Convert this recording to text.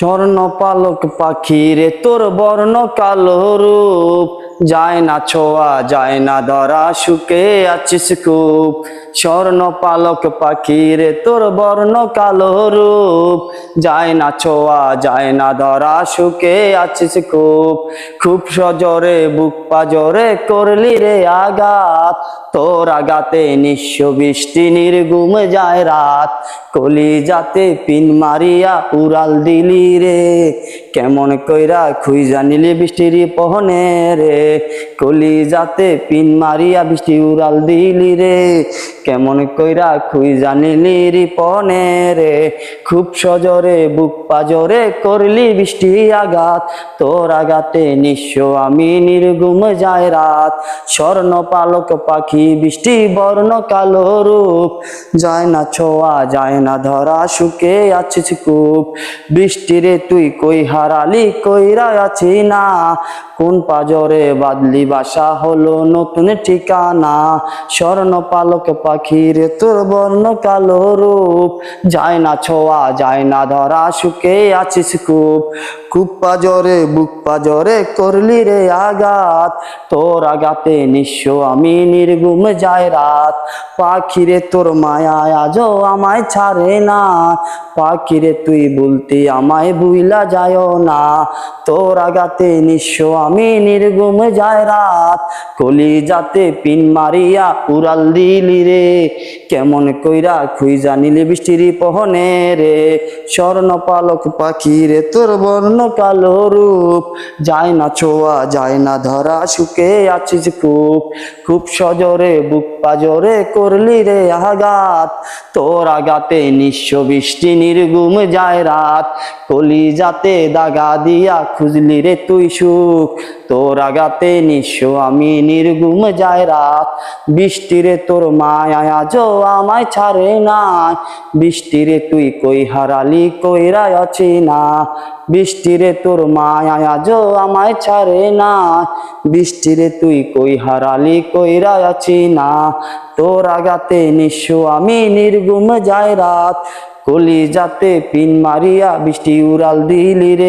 স্বর্ণ পালক পাখি রে তোর বর্ণ কালো রূপ। যায় না ছোঁয়া, যায় না ধরা শুকে আছিস খুব। স্বর্ণ পালক পাখি রে তোর বর্ণ কালো রূপ। যায় না ছোঁয়া, যায় না ধরা শুকে আছিস খুব। খুব সজরে বুক পাজরে করলি রে আঘাত। তোর আগাতে নিঃস্ব বৃষ্টি নির্গুম যায় রাত। কলি যাতে পিন মারিয়া উড়াল দিলি রে। কেমন কইরা খুই জানিলি বৃষ্টির পহনে রে? কলি যাতে পিন মারিয়া বৃষ্টি উড়াল দিলি রে। কেমন কইরা খুই জানিলি রি রে? খুব সজরে বুক পাজরে করলি বৃষ্টি আঘাত। তোর আঘাতে নিঃস্ব আমি নির্গুম যায় রাত। স্বর্ণ পালক পাখি বৃষ্টি বর্ণ কালো রূপ। যায় না ছোয়া, যায় না ধরা শুকে আছিস খুব। বৃষ্টিরে তুই কই হারালি, কইরা আছি না। কোন পাজরে বাদলি বাসা হলো নতুন ঠিকানা। স্বর্ণ পালক পাখির তোর বর্ণ কালো রূপ। যায় না ছোঁয়া, যায় না ধরা শুকে আছিস খুব। খুব পাজরে, বুক পাজরে করলি রে আঘাত। তোর আঘাতে নিঃস্ব আমি নির্গুম যায় রাত। পাখিরে তোর মায়া আজও আমায় ছাড়ে না। পাখিরে তুই বলতে আমায় বুইলা যায় না। তোর আঘাতে নিঃস্ব আমি নির্গুম যায় রাত। কলি যাতে পিন মারিয়া উড়াল দিলি রে কেমন কইরা খুই জানিলি বৃষ্টির পহনে রে? স্বর্ণ পালক পাখি রে, তোর বর্ণ কালো রূপ। যায় না ছোঁয়া, যায় না ধরা শুকে আছিস খুব। খুব সজরে, বুক পাজরে করলি রে আঘাত। তোর আঘাতে নিঃস্ব বৃষ্টি নির্গুম যায় রাত। কলি যাতে দাগা দিয়া খুঁজলি রে তুই সুখ। তোর আঘাতে নিঃস্ব, আমি নির্গুম যায় রাত। বৃষ্টিরে তোর মায়া আজও আমায় ছাড়ে না। বৃষ্টিরে তুই কই হারালি কইরা আছি না বৃষ্টিরে তোর মায়া আজও আমায় ছাড়ে না। বৃষ্টিরে তুই কই হারালি কইরা আছি না তোর আগাতে নিঃস্ব, আমি নির্গুম যায় রাত। কলি যাতে পিন মারিয়া বৃষ্টি উড়াল দিলি রে।